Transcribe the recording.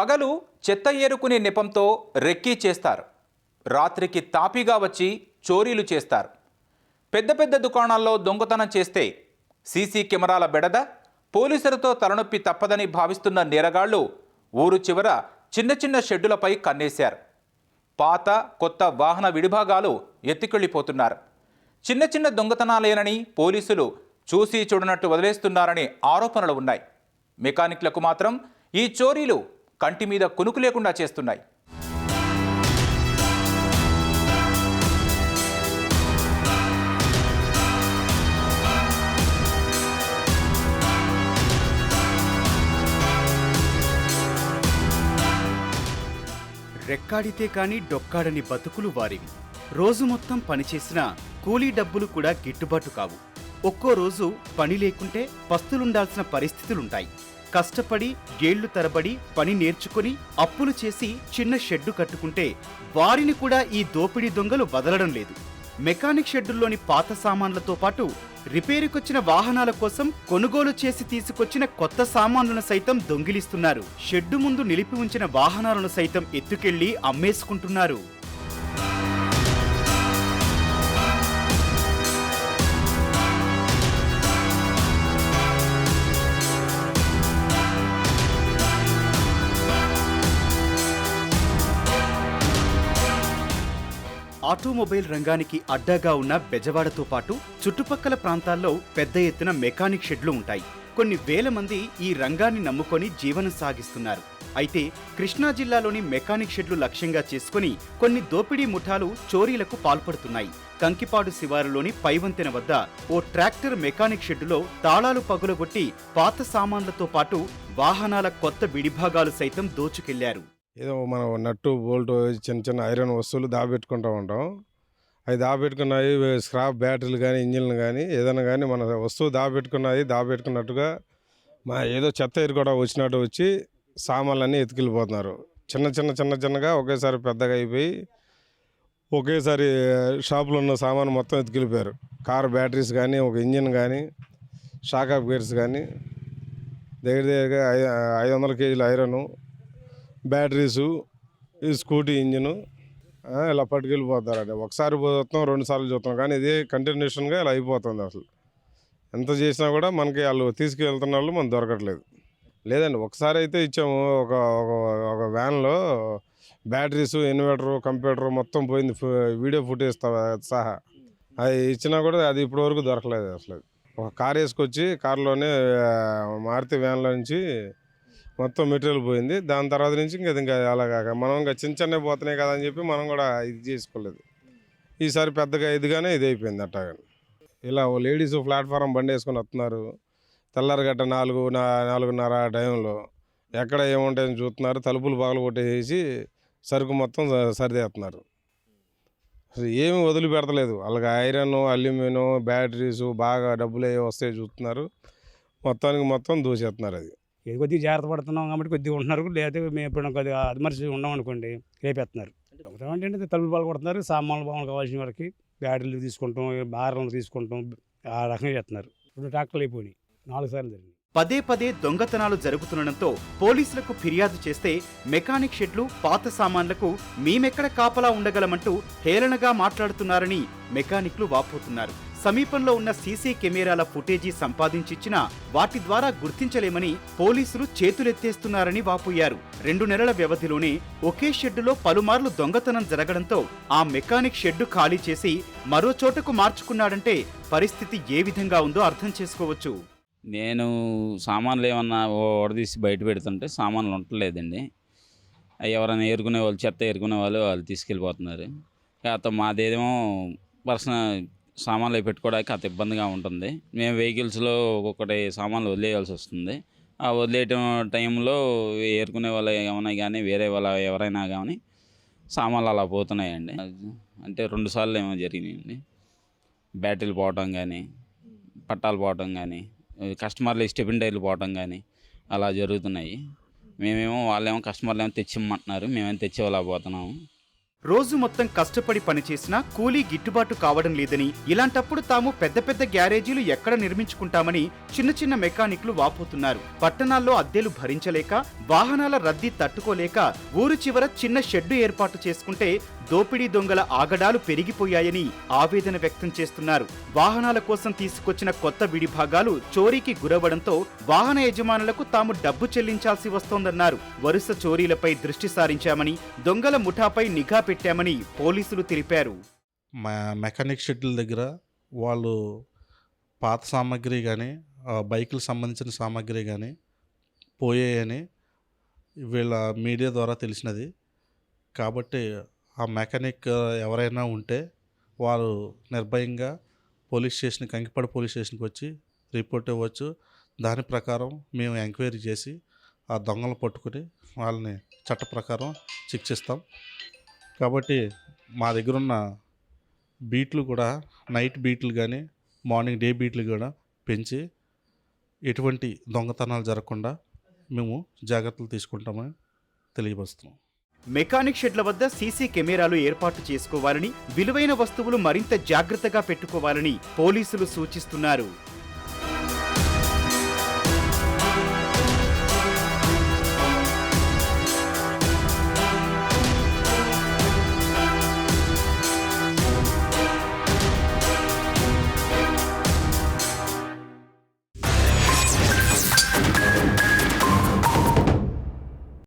పగలు చెత్త ఏరుకునే నెపంతో రెక్కీ చేస్తారు. రాత్రికి తాపీగా వచ్చి చోరీలు చేస్తారు. పెద్ద పెద్ద దుకాణాల్లో దొంగతనం చేస్తే సీసీ కెమెరాల బెడద పోలీసులతో తలనొప్పి తప్పదని భావిస్తున్న నేరగాళ్ళు ఊరు చివర చిన్న చిన్న షెడ్డులపై కన్నేశారు. పాత కొత్త వాహన విడిభాగాలు ఎత్తుకెళ్ళిపోతున్నారు. చిన్న చిన్న దొంగతనాలేనని పోలీసులు చూసి చూడనట్టు వదిలేస్తున్నారనే ఆరోపణలు ఉన్నాయి. మెకానిక్లకు మాత్రం ఈ చోరీలు కంటి మీద కొనుకు లేకుండా చేస్తున్నాయి. రెక్కాడితే కాని డొక్కాడని బతుకులు వారివి. రోజు మొత్తం పనిచేసినా కూలీ డబ్బులు కూడా గిట్టుబాటు కావు. ఒక్కో రోజు పని లేకుంటే పస్తులుండాల్సిన పరిస్థితులుంటాయి. కష్టపడి గేళ్ళు తరబడి పని నేర్చుకుని అప్పులు చేసి చిన్న షెడ్డు కట్టుకుంటే వారిని కూడా ఈ దోపిడీ దొంగలు వదలడం లేదు. మెకానిక్ షెడ్డుల్లోని పాత సామాన్లతో పాటు రిపేరుకొచ్చిన వాహనాల కోసం కొనుగోలు చేసి తీసుకొచ్చిన కొత్త సామాన్లను సైతం దొంగిలిస్తున్నారు. షెడ్డు ముందు నిలిపి ఉంచిన వాహనాలను సైతం ఎత్తుకెళ్ళి అమ్మేసుకుంటున్నారు. ఆటోమొబైల్ రంగానికి అడ్డాగా ఉన్న బెజవాడతో పాటు చుట్టుపక్కల ప్రాంతాల్లో పెద్ద ఎత్తున మెకానిక్ షెడ్లు ఉంటాయి. కొన్ని వేల మంది ఈ రంగాన్ని నమ్ముకొని జీవనం సాగిస్తున్నారు. అయితే కృష్ణా జిల్లాలోని మెకానిక్ షెడ్లు లక్ష్యంగా చేసుకుని కొన్ని దోపిడీ ముఠాలు చోరీలకు పాల్పడుతున్నాయి. కంకిపాడు శివారులోని పైవంతెన వద్ద ఓ ట్రాక్టర్ మెకానిక్ షెడ్డులో తాళాలు పగులగొట్టి పాత సామాన్లతో పాటు వాహనాల కొత్త విడిభాగాలు సైతం దోచుకెళ్ళారు. ఏదో మనం నట్టు బోల్ట్ చిన్న చిన్న ఐరన్ వస్తువులు దాబెట్టుకుంటూ ఉంటాం. అవి దాబెట్టుకున్నాయి స్క్రాప్ బ్యాటరీలు కానీ ఇంజిన్లు కానీ ఏదైనా కానీ మన వస్తువు దాబెట్టుకున్నాయి దాబెట్టుకున్నట్టుగా మా ఏదో చెత్త ఎరు కూడా వచ్చినట్టు వచ్చి సామాన్లన్నీ ఎత్తుకెళ్ళిపోతున్నారు చిన్న చిన్న చిన్న చిన్నగా ఒకేసారి పెద్దగా అయిపోయి ఒకేసారి షాపులో ఉన్న సామాను మొత్తం ఎత్తుకెళ్ళిపోయారు కార్ బ్యాటరీస్ కానీ ఒక ఇంజిన్ కానీ షాక్ ఆఫ్ గేర్స్ కానీ దగ్గర దగ్గరగా ఐ ఐదు వందల కేజీల ఐరను బ్యాటరీసు ఈ స్కూటీ ఇంజిను ఇలా పట్టుకెళ్ళిపోతారండి. ఒకసారి చూస్తాం రెండు సార్లు చూస్తాం. కానీ ఇదే కంటిన్యూషన్గా ఇలా అయిపోతుంది అసలు. ఎంత చేసినా కూడా మనకి వాళ్ళు తీసుకువెళ్తున్న వాళ్ళు మనం దొరకట్లేదు. లేదండి ఒకసారి అయితే ఇచ్చాము. ఒక ఒక ఒక వ్యాన్లో బ్యాటరీస్ ఇన్వర్టరు కంప్యూటర్ మొత్తం పోయింది. వీడియో ఫుటేజ్ సహా. అది ఇచ్చినా కూడా అది ఇప్పటివరకు దొరకలేదు అసలు. ఒక కార్ వేసుకొచ్చి కార్లోనే మారుతి వ్యాన్లో నుంచి మొత్తం మెటీరియల్ పోయింది. దాని తర్వాత నుంచి ఇంకా ఇంకా అలాగా మనం ఇంకా చిన్న చిన్నవి పోతున్నాయి కదా అని చెప్పి మనం కూడా ఇది చేసుకోలేదు. ఈసారి పెద్దగా ఇదిగానే ఇది అయిపోయింది అట్టగాని ఇలా ఓ లేడీస్ ప్లాట్ఫారం బండి వేసుకొని వస్తున్నారు. తెల్లారగట్ట నాలుగు నాలుగున్నర ఆ టైంలో ఎక్కడ ఏముంటాయని చూస్తున్నారు. తలుపులు పగలు కొట్టేసి సరుకు మొత్తం సరిదేస్తున్నారు. అసలు ఏమి వదిలిపెడతలేదు. వాళ్ళకి ఐరన్ అల్యూమినియం బ్యాటరీస్ బాగా డబ్బులు అయ్యి వస్తాయి చూస్తున్నారు. మొత్తానికి మొత్తం దూసేస్తున్నారు అది. ఏది కొద్దిగా జాగ్రత్త పడుతున్నాం కాబట్టి కొద్దిగా ఉంటున్నారు. లేకపోతే మేము ఎప్పుడైనా కొద్దిగా అదిమరిచి ఉన్నాం అనుకోండి రేపేస్తున్నారు దొంగతనం అంటే తలుపులు పాలు కొడుతున్నారు సామాన్లు బాగా కావాల్సిన వరకు బ్యాటరీలు తీసుకుంటాం బార్లు తీసుకుంటాం ఆ రకంగా చేస్తున్నారు. ఇప్పుడు ట్రాక్టర్లు అయిపోయినాయి నాలుగు సార్లు జరిగింది పదే పదే దొంగతనాలు జరుగుతుండటంతో పోలీసులకు ఫిర్యాదు చేస్తే మెకానిక్ షెడ్లు పాత సామాన్లకు మేమెక్కడ కాపలా ఉండగలమంటూ హేళనగా మాట్లాడుతున్నారని మెకానిక్లు వాపోతున్నారు. సమీపంలో ఉన్న సీసీ కెమెరాల ఫుటేజీ సంపాదించిచ్చినా వాటి ద్వారా గుర్తించలేమని పోలీసులు చేతులెత్తేస్తున్నారని వాపోయారు. రెండు నెలల వ్యవధిలోనే ఒకే షెడ్డులో పలుమార్లు దొంగతనం జరగడంతో ఆ మెకానిక్ షెడ్డు ఖాళీ చేసి మరో చోటకు మార్చుకున్నాడంటే పరిస్థితి ఏ విధంగా ఉందో అర్థం చేసుకోవచ్చు. నేను సామాన్లు ఏమన్నా ఓడదీసి బయట పెడుతుంటే సామాన్లు ఉండలేదండి. ఎవరైనా ఏరుకునే వాళ్ళు చెత్త ఏరుకునే వాళ్ళు వాళ్ళు తీసుకెళ్ళిపోతున్నారు. కాకపోతే మాదేమో పర్సనల్ సామాన్లు అవి పెట్టుకోవడానికి అంత ఇబ్బందిగా ఉంటుంది. మేము వెహికల్స్లో ఒక్కొక్కటి సామాన్లు వదిలేయాల్సి వస్తుంది. ఆ వదిలేయటం టైంలో ఏరుకునే వాళ్ళు ఏమైనా కానీ వేరే వాళ్ళ ఎవరైనా కానీ సామాన్లు అలా పోతున్నాయండి. అంటే రెండు సార్లు ఏమో జరిగినాయండి. బ్యాటరీలు పోవటం కానీ పట్టాలు పోవటం కానీ కస్టమర్లు స్టెపిన్ టైర్లు పోవటం కానీ అలా జరుగుతున్నాయి. మేమేమో వాళ్ళేమో కస్టమర్లు ఏమో తెచ్చిమ్మంటున్నారు. మేమేమో తెచ్చేవాళ్ళ పోతున్నాము. రోజు మొత్తం కష్టపడి పనిచేసినా కూలీ గిట్టుబాటు కావడం లేదని ఇలాంటప్పుడు తాము పెద్ద పెద్ద గ్యారేజీలు ఎక్కడ నిర్మించుకుంటామని చిన్న చిన్న మెకానిక్లు వాపోతున్నారు. పట్టణాల్లో అద్దెలు భరించలేక వాహనాల రద్దీ తట్టుకోలేక ఊరు చివర చిన్న షెడ్డు ఏర్పాటు చేసుకుంటే దోపిడీ దొంగల ఆగడాలు పెరిగిపోయాయని ఆవేదన వ్యక్తం చేస్తున్నారు. వాహనాల కోసం తీసుకొచ్చిన కొత్త విడిభాగాలు చోరీకి గురవడంతో వాహన యజమానులకు తాము డబ్బు చెల్లించాల్సి వస్తోందన్నారు. వరుస చోరీలపై దృష్టి సారించామని దొంగల ముఠాపై నిఘా పెట్టామని పోలీసులు తెలిపారు. మెకానిక్ షెడ్యూల్ దగ్గర వాళ్ళు పాత సామాగ్రి కానీ బైకులకు సంబంధించిన సామాగ్రి కానీ పోయాయని వీళ్ళ మీడియా ద్వారా తెలిసినది. కాబట్టి ఆ మెకానిక్ ఎవరైనా ఉంటే వారు నిర్భయంగా పోలీస్ స్టేషన్ కంకిపాడు పోలీస్ స్టేషన్కి వచ్చి రిపోర్ట్ ఇవ్వచ్చు. దాని ప్రకారం మేము ఎంక్వైరీ చేసి ఆ దొంగలు పట్టుకుని వాళ్ళని చట్ట ప్రకారం శిక్షిస్తాం కాబట్టి మా దగ్గర ఉన్న బీట్లు కూడా నైట్ బీట్లు కానీ మార్నింగ్ డే బీట్లు కూడా పెంచి ఎటువంటి దొంగతనాలు జరగకుండా మేము జాగ్రత్తలు తీసుకుంటామని తెలియపరుస్తున్నాం. మెకానిక్ షెడ్ల వద్ద సీసీ కెమెరాలు ఏర్పాటు చేసుకోవాలని విలువైన వస్తువులు మరింత జాగ్రత్తగా పెట్టుకోవాలని పోలీసులు సూచిస్తున్నారు.